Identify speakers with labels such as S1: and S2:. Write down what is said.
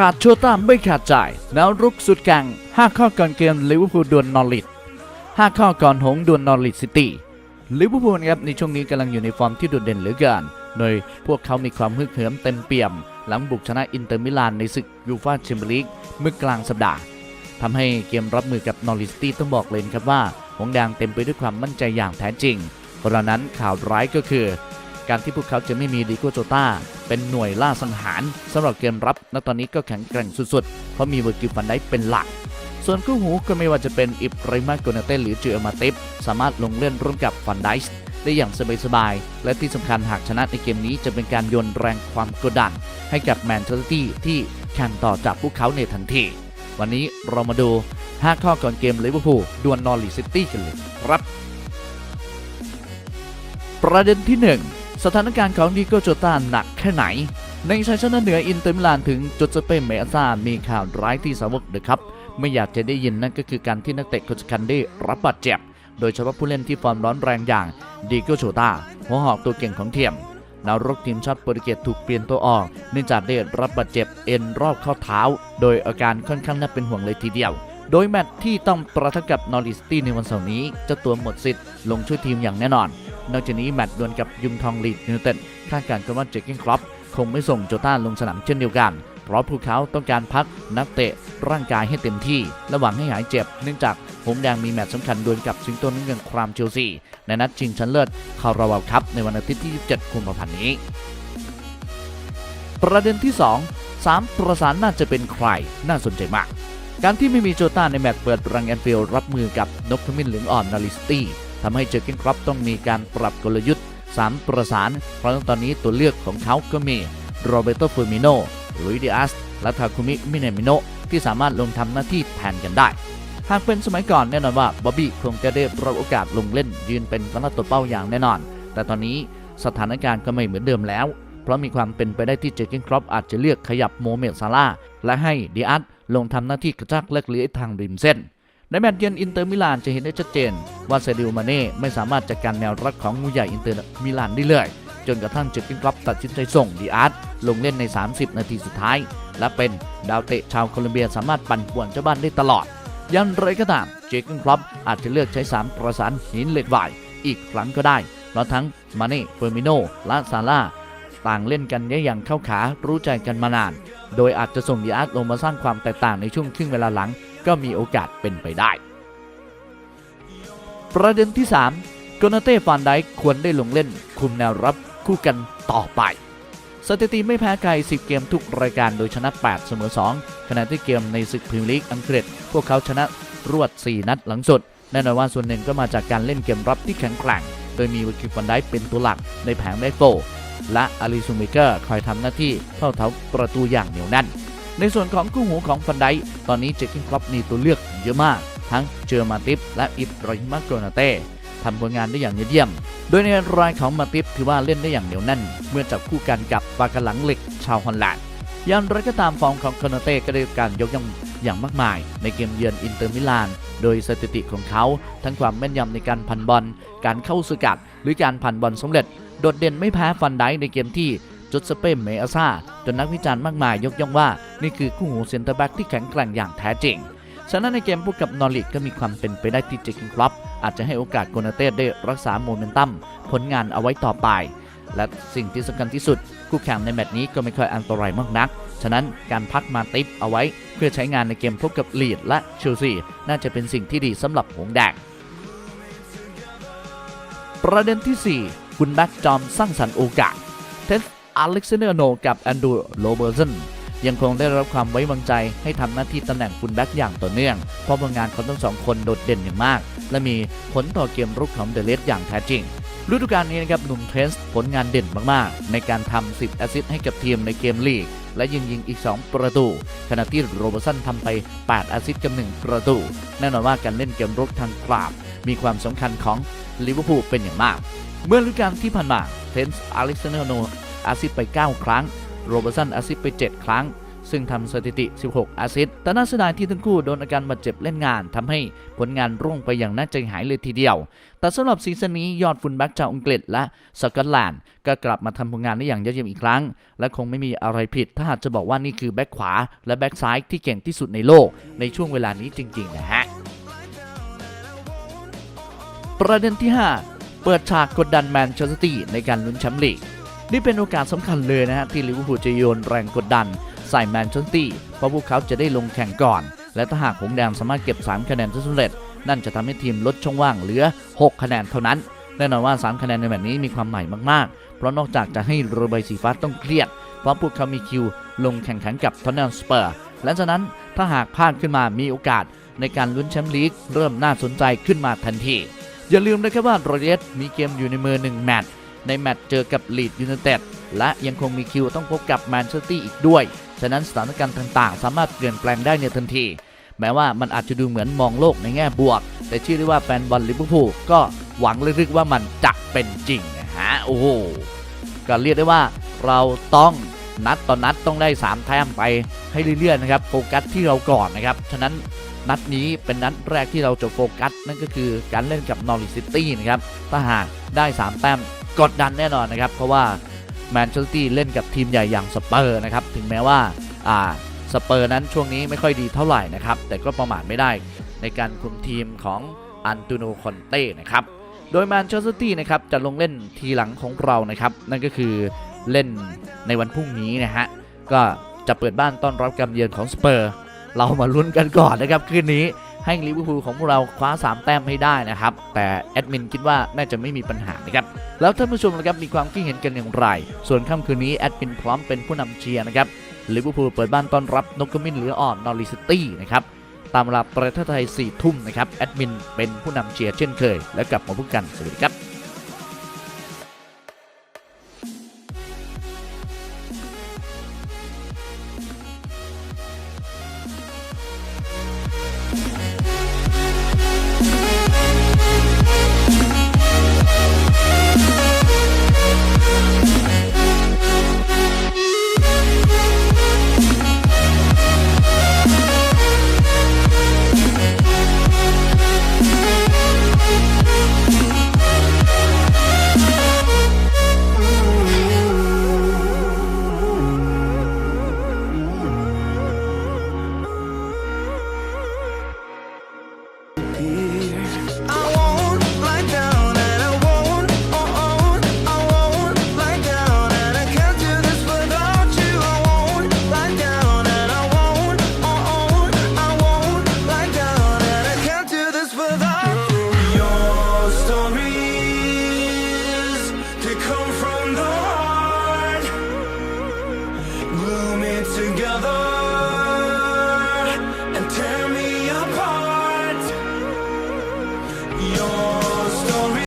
S1: ขาดโชต้าไม่ขาดใจแล้วรุกสุดแกร่ง5ข้อก่อนเกมลิเวอร์พูลดวลนอริท5ข้อก่อนหงส์ดวลนอริทซิตี้ลิเวอร์พูลครับในช่วงนี้กำลังอยู่ในฟอร์มที่โดดเด่นเหลือเกิน โดยพวกเขามีความฮึกเหิมเต็มเปี่ยม หลังบุกชนะอินเตอร์มิลานในศึกยูฟ่าแชมเปี้ยนลีกเมื่อกลางสัปดาห์ทำให้เกมรับมือกับนอริทซิตี้ต้องบอกเลยนครับว่า หงส์แดงเต็มไปด้วยความมั่นใจอย่างแท้จริงเพราะนั้นข่าวร้ายก็คือ การที่พวกเขาจะไม่มีดิโกโจตาเป็นหน่วยล่าสังหารสำหรับเกมรับณตอนนี้ก็แข็งแกร่งสุดๆ เพราะมีเวอร์กิฟันได้เป็นหลัก ส่วนคู่หูก็ไม่ว่าจะเป็นอิบริมาโกนาเต้หรือจูเอมาติฟสามารถลงเล่นร่วมกับฟันไดส์ได้อย่างสบายๆ และที่สำคัญหากชนะในเกมนี้จะเป็นการโยนแรงความกดดันให้กับแมนเชสเตอร์ตี้ที่แข่งต่อจากพวกเขาในทันที วันนี้เรามาดู 5 ข้อก่อนเกมลิเวอร์พูลดวลนอริซิตี้กันเลยครับ ประเด็นที่ 1 สถานการณ์ของดิโกโจตาหนักแค่ไหน ในชัยชนะเหนืออินเตอร์มิลานถึงจุดสเปนเมอาซามีข่าวร้ายที่สาวกเดอะครับ ไม่อยากจะได้ยินนั่นก็คือการที่นักเตะคนสำคัญได้รับบาดเจ็บ โดยเฉพาะผู้เล่นที่ฟอร์มร้อนแรงอย่างดิโกโจตาหัวหอกตัวเก่งของเทียมนาวรกทีมชาติโปรตุเกสถูกเปลี่ยนตัวออกเนื่องจากได้รับบาดเจ็บเอ็นรอบข้อเท้า โดยอาการค่อนข้างน่าเป็นห่วงเลยทีเดียว โดยแมตช์ที่ต้องประทะกับนอริสตี้ในวันเสาร์นี้เจ้าตัวหมดสิทธิ์ลงช่วยทีมอย่างแน่นอน นอกจากนี้แมตช์ดวลกับยุงทองลีดยูไนเต็ดคาดการณ์กันว่าเจคกิ้งครอปคงไม่ส่งโจต้าลงสนามเช่นเดียวกัน เพราะพวกเขาต้องการพักนักเตะร่างกายให้เต็มที่และหวังให้หายเจ็บ เนื่องจากหงแดงมีแมตช์สำคัญดวลกับสิงโตน้ำเงินครามเชลซีในนัดชิงชนะเลิศคาราบาวคัพในวันอาทิตย์ที่ 27 กุมภาพันธ์นี้ ประเด็นที่ 2 3 ประสานน่าจะเป็นใครน่าสนใจมาก การที่ไม่มีโจต้าในแมตช์เปิดรังแอนฟิลด์รับมือกับนกขมิ้นเหลืองอ่อนนาริสตี้ ทำให้เจอร์เกนครอปต้องมีการปรับกลยุทธ์ 3 ประสาน เพราะตอนนี้ตัวเลือกของเขาก็มีโรเบโตฟอร์มิโนลุยดิอัสและทาคุมิมิเนมิโนที่สามารถลงทำหน้าที่แทนกันได้ หากเป็นสมัยก่อนแน่นอนว่าบ๊อบบี้คงจะได้รับโอกาสลงเล่นยืนเป็นกองหน้าตัวเป้าอย่างแน่นอน แต่ตอนนี้สถานการณ์ก็ไม่เหมือนเดิมแล้ว เพราะมีความเป็นไปได้ที่เจอร์เกนครอปอาจจะเลือกขยับโมเมดซาร่าและให้ดิอัสลงทำหน้าที่กระชากเล็กเลื้อยทางริมเส้น ในแมตช์เยือนอินเตอร์มิลานจะเห็นได้ชัดเจน ว่าเซดิโอมาเน่ไม่สามารถจัดการแนวรับของงูใหญ่อินเตอร์มิลานได้เลย จนกระทั่งเจอร์เกนครอปตัดสินใจส่งดิอาร์ตลงเล่นใน 30 นาทีสุดท้าย และเป็นดาวเตะชาวโคลอมเบียสามารถปั่นป่วนเจ้าบ้านได้ตลอด ยันไรก็ตามเจอร์เกนครอปอาจจะเลือกใช้ 3 ประสานหินเหล็กไหวอีกครั้งก็ได้เพราะทั้งมาเน่เฟอร์มิโนและซาร่าต่างเล่นกันได้อย่างเข้าขารู้ใจกันมานาน โดยอาจจะส่งดิอาร์ตลงมาสร้างความแตกต่างในช่วงครึ่งเวลาหลัง ก็มีโอกาสเป็นไปได้ ประเด็นที่ 3 โกนาเต้ฟานไดค์ควรได้ลงเล่น คุมแนวรับคู่กันต่อไป สถิติไม่แพ้ใคร 10 เกมทุกรายการโดยชนะ 8 เสมอ 2 ขณะที่เกมในศึกพรีเมียร์ลีกอังกฤษ พวกเขาชนะรวด 4 นัดหลังสุดแน่นอนว่าส่วนหนึ่งก็มาจากการเล่นเกมรับที่แข็งแกร่ง โดยมีวิกิฟันไดค์เป็นตัวหลักในแผงแบ็กโฟและอาริซูมิเกอร์คอยทำหน้าที่เข้าเท้าประตูอย่างเหนียวแน่น ในส่วนของคู่หูของฟันไดตอนนี้เจคกิ้งครอปมีตัวเลือกเยอะมาก ทั้งเจอมาติฟและอิบราฮิมาโกนาเต้ทำผลงานได้อย่างยอดเยี่ยม โดยในรายของมาติฟถือว่าเล่นได้อย่างเหนียวแน่น เมื่อจับคู่กันกับปากกาหลังเหล็กชาวฮอลแลนด์ย่างไรก็ตามฟอร์มของโกนาเต้ก็ได้การยกย่องอย่างมากมาย ในเกมเยือนอินเตอร์มิลาน โดยสถิติของเขา ทั้งความแม่นยำในการพันบอล การเข้าสกัด หรือการพันบอลสำเร็จ โดดเด่นไม่แพ้ฟันไดในเกมที่ จุดสเปมเมอาซาจนนักวิจารณ์มากมายยกย่องว่า นี่คือคู่หูเซนเตอร์แบ็กที่แข็งแกร่งอย่างแท้จริง ฉะนั้นในเกมพบกับนอริทก็มีความเป็นไปได้ที่เจคิงคลับอาจจะให้โอกาสโกนาเต้ได้รักษาโมเมนตัมผลงานเอาไว้ต่อไป และสิ่งที่สำคัญที่สุด คู่แข่งในแมตช์นี้ก็ไม่ค่อยอันตรายมากนัก ฉะนั้นการพักมาติปเอาไว้ เพื่อใช้งานในเกมพบกับลีดและเชลซีน่าจะเป็นสิ่งที่ดีสำหรับหงส์แดงประเด็นที่ 4 คุณแบ็กจอมสร้างสรรค์โอกาส เทส อเล็กซานเดอร์โนกับแอนดูโรเบอร์สันยังคงได้รับความไว้วางใจให้ทำหน้าที่ตำแหน่งฟุลแบ็กอย่างต่อเนื่อง เพราะผลงานของทั้งสองคนโดดเด่นอย่างมาก และมีผลต่อเกมรุกของเดเลสอย่างแท้จริงฤดูกาลนี้นะครับหนุ่มเทรนส์ผลงานเด่นมากๆ ในการทำ 10 แอสซิสต์ให้กับทีมในเกมลีก และยิงยิงอีก 2 ประตู ขณะที่โรเบอร์สันทำไป 8 แอสซิสต์กับ 1 ประตู แน่นอนว่าการเล่นเกมรุกทางกราบ มีความสำคัญของลิเวอร์พูลเป็นอย่างมาก เมื่อฤดูกาลที่ผ่านมาเทรนส์อเล็กซานเดอร์โน อาซิสไป 9 ครั้ง โรเบอร์สันอาซิสไป 7 ครั้ง ซึ่งทำสถิติ 16อสซิสแต่น่าเสียดายที่ทั้งคู่โดนอาการบาดเจ็บเล่นงานทำให้ผลงานร่วงไปอย่างน่าใจหายเลยทีเดียว แต่สำหรับซีซั่นนี้ยอดฟุตแบ็กชาวอังกฤษและสกอตแลนด์ก็กลับมาทำผลงานได้อย่างยอดเยี่ยมอีกครั้ง และคงไม่มีอะไรผิด ถ้าหากจะบอกว่านี่คือแบ็กขวา และแบ็กซ้ายที่เก่งที่สุดในโลก ในช่วงเวลานี้จริง ๆ นะฮะประเด็นที่ 5 เปิดฉากกดดันแมนเชสเตอร์ซิตในการลุ้นแชมป์ลีก นี่เป็นโอกาสสำคัญเลยนะฮะที่ลิเวอร์พูลจะโยนแรงกดดัน ใส่แมนเชสเตอร์เพราะพวกเขาจะได้ลงแข่งก่อน และถ้าหากหงแดงสามารถเก็บ 3 คะแนนได้สำเร็จ นั่นจะทำให้ทีมลดช่องว่างเหลือ 6 คะแนนเท่านั้นแน่นอนว่า 3 คะแนนในแบบนี้มีความใหม่มากๆ เพราะนอกจากจะให้เรือใบสีฟ้าต้องเครียด เพราะพวกเขามีคิวลงแข่งขันกับทอนแนลสเปอร์ และฉะนั้นถ้าหากพลาดขึ้นมามีโอกาสในการลุ้นแชมป์ลีกเริ่มน่าสนใจขึ้นมาทันที อย่าลืมนะครับว่าโรเยสมีเกมอยู่ในมือ 1 แมตช์ ในแมตช์เจอกับลีดยูไนเต็ดและยังคงมีคิวต้องพบกับแมนเชสเตอร์ตี้อีกด้วย ฉะนั้นสถานการณ์ต่างๆ สามารถเปลี่ยนแปลงได้ในทันที แม้ว่ามันอาจจะดูเหมือนมองโลกในแง่บวก แต่ชื่อได้ว่าแฟนบอลลิเวอร์พูลก็หวังลึกๆว่ามันจะเป็นจริงนะฮะโอ้โหก็เรียกได้ว่าเราต้องนัดต่อนนัดต้องได้ 3 แต้มไปให้เรื่อยๆนะครับโฟกัสที่เราก่อนนะครับ ฉะนั้นนัดนี้เป็นนัดแรกที่เราจะโฟกัส นั่นก็คือการเล่นกับนอริซิตี้นะครับถ้าหากได้ 3 แต้ม กดดันแน่นอนนะครับ เพราะว่าแมนเชสเตอร์ตี้เล่นกับทีมใหญ่อย่างสเปอร์นะครับ ถึงแม้ว่าอ่าสเปอร์นั้นช่วงนี้ไม่ค่อยดีเท่าไหร่นะครับ แต่ก็ประมาทไม่ได้ในการคุมทีมของอันตูโนคอนเต้นะครับ โดยแมนเชสเตอร์ตี้นะครับจะลงเล่นทีหลังของเรานะครับ นั่นก็คือเล่นในวันพรุ่งนี้นะฮะ ก็จะเปิดบ้านต้อนรับการเยือนของสเปอร์ เรามาลุ้นกันก่อนนะครับคืนนี้ให้ลิเวอร์พูลของพวกเราคว้า 3 แต้มให้ได้นะครับ แต่แอดมินคิดว่าน่าจะไม่มีปัญหานะครับ แล้วท่านผู้ชมนะครับมีความคิดเห็นกันอย่างไร ส่วนค่ำคืนนี้แอดมินพร้อมเป็นผู้นำเชียร์นะครับลิเวอร์พูลเปิดบ้านต้อนรับนกกระมินเหลืออ่อนนอริสตี้นะครับตามเวลาประเทศไทย4ทุ่มนะครับแอดมินเป็นผู้นำเชียร์เช่นเคย แล้วกลับมาพบกันสวัสดีครับ